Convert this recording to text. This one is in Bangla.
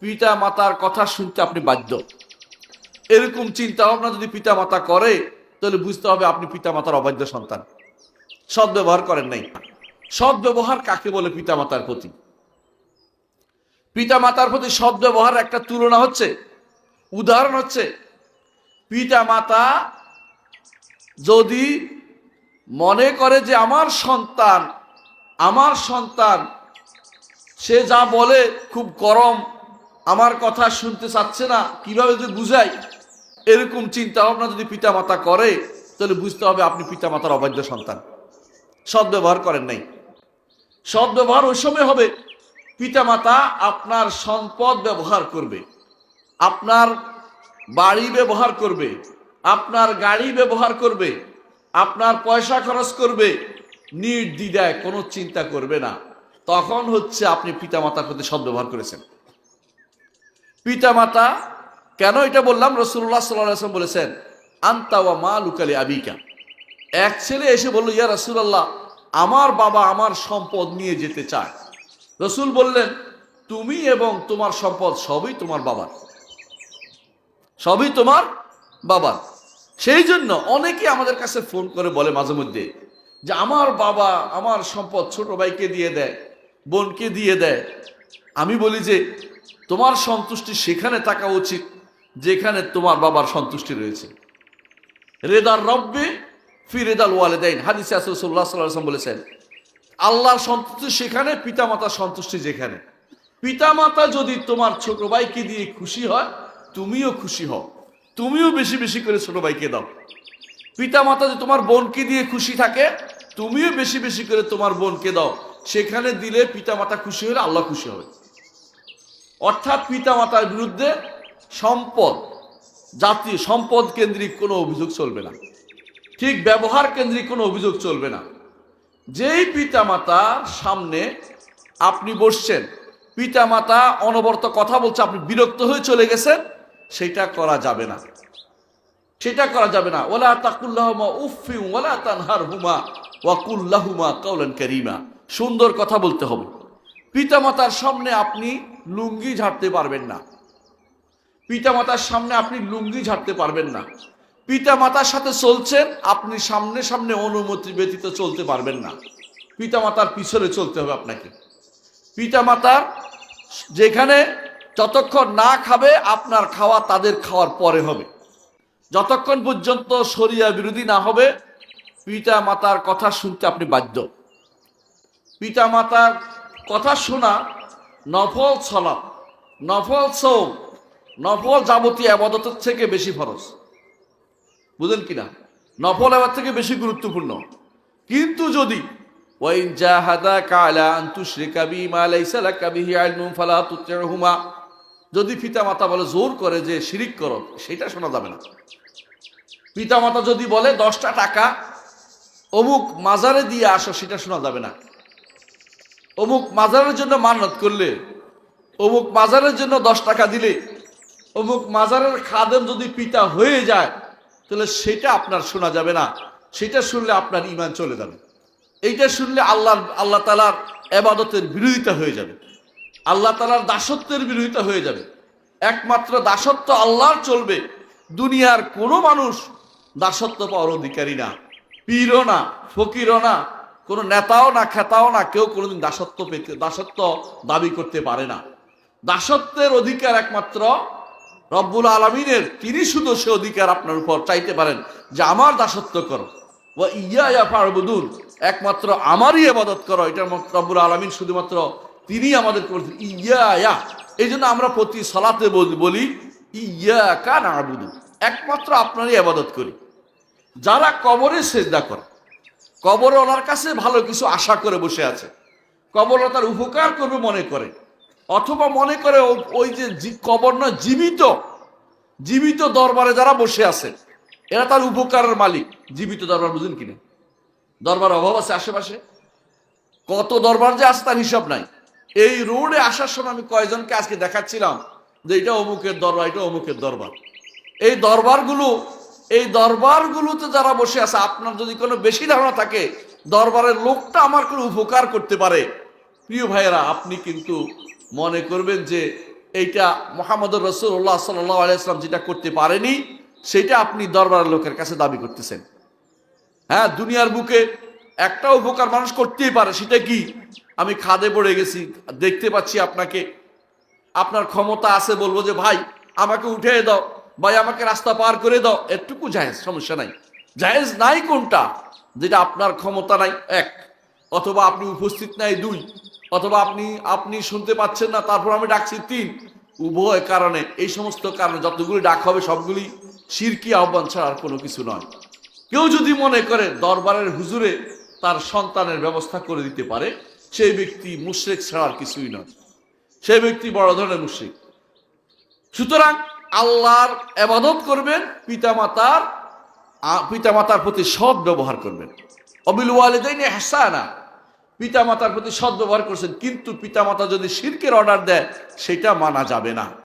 পিতা মাতার কথা শুনতে আপনি বাধ্য। এরকম চিন্তা ভাবনা যদি পিতা মাতা করে, তাহলে বুঝতে হবে আপনি পিতা মাতার অবাধ্য সন্তান। সৎ ব্যবহার করেন নাই। সৎ ব্যবহার কাকে বলে পিতা মাতার প্রতি? পিতা মাতার প্রতি সৎ ব্যবহার একটা তুলনা হচ্ছে, উদাহরণ হচ্ছে পিতা মাতা যদি মনে করে যে আমার সন্তান আমার সন্তান, সে যা বলে খুব গরম আমার কথা শুনতে চাচ্ছে না, কীভাবে যদি বুঝাই? এরকম চিন্তা ভাবনা যদি পিতা মাতা করে, তাহলে বুঝতে হবে আপনি পিতা মাতার অবাধ্য সন্তান। সৎ ব্যবহার করেন নাই। সৎ ব্যবহার ওই সময় হবে, পিতামাতা আপনার সম্পদ ব্যবহার করবে, আপনার বাড়ি ব্যবহার করবে, আপনার গাড়ি ব্যবহার করবে, আপনার পয়সা খরচ করবে, নির্দ্বিধায় কোনো চিন্তা করবে না। তখন হচ্ছে আপনি পিতামাতার প্রতি সৎ ব্যবহার করেছেন। পিতামাতা কেন এটা বললাম? রসুল্লাহ সাল্লাম বলেছেন, আন্তা ওয়া মা লুকালি আবিকা। এক ছেলে এসে বলল, ইয়া রসুল্লাহ আমার বাবা আমার সম্পদ নিয়ে যেতে চায়। রসুল বললেন, তুমি এবং তোমার সম্পদ সবই তোমার বাবার। সবই তোমার বাবার। সেই জন্য অনেকে আমাদের কাছে ফোন করে বলে মাঝে মধ্যে, যে আমার বাবা আমার সম্পদ ছোট ভাইকে দিয়ে দেয়, বোনকে দিয়ে দেয়। আমি বলি যে তোমার সন্তুষ্টি সেখানে থাকা উচিত, যেখানে তোমার বাবার সন্তুষ্টি রয়েছে। রেদার রব্বে ফি রেদাল ওয়ালেদাইন। হাদিসে আসল্লাহ সাল্লাম বলেছেন, আল্লাহর সন্তুষ্টি সেখানে, পিতামাতার সন্তুষ্টি যেখানে। পিতামাতা যদি তোমার ছোট ভাইকে দিয়ে খুশি হয়, তুমিও খুশি হও। তুমিও বেশি বেশি করে ছোট ভাইকে দাও। পিতামাতা যদি তোমার বোনকে দিয়ে খুশি থাকে, তুমিও বেশি বেশি করে তোমার বোনকে দাও। সেখানে দিলে পিতামাতা খুশি হলে আল্লাহ খুশি হবে। অর্থাৎ পিতামাতার বিরুদ্ধে সম্পদ জাতীয় সম্পদ কেন্দ্রিক কোনো অভিযোগ চলবে না। ঠিক ব্যবহার কেন্দ্রিক কোনো অভিযোগ চলবে না। যেই পিতামাতার সামনে আপনি বসছেন, পিতামাতা অনবরত কথা বলছে, আপনি বিরক্ত হয়ে চলে গেছেন, সেটা করা যাবে না। সেটা করা যাবে না। ওলা তাকুল্লাহমা উফি ওলা তানহার হুমা ওয়াকুল্লাহুমা কাউলান করিমা। সুন্দর কথা বলতে হবে। পিতামাতার সামনে আপনি লুঙ্গি ঝাড়তে পারবেন না। পিতামাতার সামনে আপনি লুঙ্গি ঝাড়তে পারবেন না। পিতামাতার সাথে চলছেন, আপনি সামনে সামনে অনুমতি ব্যতীত চলতে পারবেন না। পিতামাতার পিছনে চলতে হবে আপনাকে। পিতামাতার যেখানে যতক্ষণ না খাবে, আপনার খাওয়া তাদের খাওয়ার পরে হবে। যতক্ষণ পর্যন্ত শরিয়া বিরোধী না হবে পিতা মাতার কথা শুনতে আপনি বাধ্য। পিতা মাতার কথা শোনা নফল ছলা নফল সৌ নফল যাবতীয় আবাদতের থেকে বেশি ফরজ। বুঝলেন কিনা? নফল আবাদ থেকে বেশি গুরুত্বপূর্ণ। কিন্তু যদি ওয়াইন জাহাদাকা আলা আন তুশরিকা বিমা লাইসা লাকা বিহি ইলমুন ফালা তুতি'হুমা যদি পিতামাতা বলে জোর করে যে শিরিক করো, সেটা শোনা যাবে না। পিতা মাতা যদি বলে দশটা টাকা অমুক মাজারে দিয়ে আসো, সেটা শোনা যাবে না। অমুক মাজারের জন্য মানত করলে, অমুক মাজারের জন্য দশ টাকা দিলে, অমুক মাজারের খাদেম যদি পিতা হয়ে যায়, তাহলে সেটা আপনার শোনা যাবে না। সেটা শুনলে আপনার ইমান চলে যাবে। এইটা শুনলে আল্লাহ আল্লাহ তালার এবাদতের বিরোধিতা হয়ে যাবে। আল্লাহ তালার দাসত্বের বিরোধিতা হয়ে যাবে। একমাত্র দাসত্ব আল্লাহর চলবে। দুনিয়ার কোনো মানুষ দাসত্ব পাওয়ার অধিকারী না। পীরও না, ফকিরও না কোনো নেতাও না, খেতাও না, কেউ কোনোদিন দাসত্ব পেতে, দাসত্ব দাবি করতে পারে না। দাসত্বের অধিকার একমাত্র রব্বুল আলমিনের, তিনি শুধু সে অধিকার আপনার উপর চাইতে পারেন যে আমার দাসত্ব করো। ও ইয়া ফারবুদুল একমাত্র আমারই আবাদত করো। এটা রব্বুল আলমিন শুধুমাত্র তিনি আমাদের করছেন ইয়া এই জন্য আমরা প্রতি সলাতে বলি ইয়া কান একমাত্র আপনারই আবাদত করি। যারা কবরে সেজদা করে কবরে ওনার কাছে ভালো কিছু আশা করে বসে আছে। কবর তার উপকার করবে মনে করে। অথবা মনে করে ওই যে কবর না, জীবিত। জীবিত দরবারে যারা বসে আছে, এরা তার উপকারের মালিক। জীবিত দরবার বুঝেন কিনা দরবার অভাব আছে আশেপাশে। কত দরবার যে আছে তার হিসাব নাই। এই রোডে আসার সময় আমি কয়জনকে আজকে দেখাচ্ছিলাম যে এটা অমুকের দরবার, এটা অমুকের দরবার। এই দরবারগুলো এই দরবারগুলোতে যারা বসে আছে, আপনার যদি কোনো বেশি ধারণা থাকে, দরবারের লোকটা আমার কোনো উপকার করতে পারে। প্রিয় ভাইয়েরা, আপনি কিন্তু মনে করবেন যে এইটা মোহাম্মদ রসুল্লাহ সাল্লাহ আলাইসলাম যেটা করতে পারেনি, সেটা আপনি দরবারের লোকের কাছে দাবি করতেছেন। হ্যাঁ দুনিয়ার বুকে একটা উপকার মানুষ করতেই পারে, সেটা কি? আমি খাদে পড়ে গেছি, দেখতে পাচ্ছি আপনাকে। আপনার ক্ষমতা আছে, বলব যে, ভাই, আমাকে উঠে দাও। ভাই, আমাকে রাস্তা পার করে দাও। এটুকু জায়েজ, সমস্যা নাই। জায়েজ নাই কোনটা? যেটা আপনার ক্ষমতা নাই, এক। অথবা আপনি উপস্থিত নাই, দুই। অথবা আপনি আপনি শুনতে পাচ্ছেন না, তারপর আমি ডাকছি, তিন। উভয় কারণে, এই সমস্ত কারণে যতগুলি ডাক হবে, সবগুলি শিরকি আহ্বান ছাড়া আর কোনো কিছু নয়। কেউ যদি মনে করে দরবারের হুজুরে তার সন্তানের ব্যবস্থা করে দিতে পারে, সেই ব্যক্তি মুশরেক ছাড়ার কিছুই নয়। সেই ব্যক্তি বড় ধরনের মুশরিক। সুতরাং আল্লাহর এবাদত করবেন, পিতামাতার পিতা পিতামাতার প্রতি সৎ ব্যবহার করবেন। অবিল ওয়ালেদাইন হাসানা পিতামাতার প্রতি সৎ ব্যবহার করছেন, কিন্তু পিতামাতা যদি শিরকের অর্ডার দেয়, সেটা মানা যাবে না।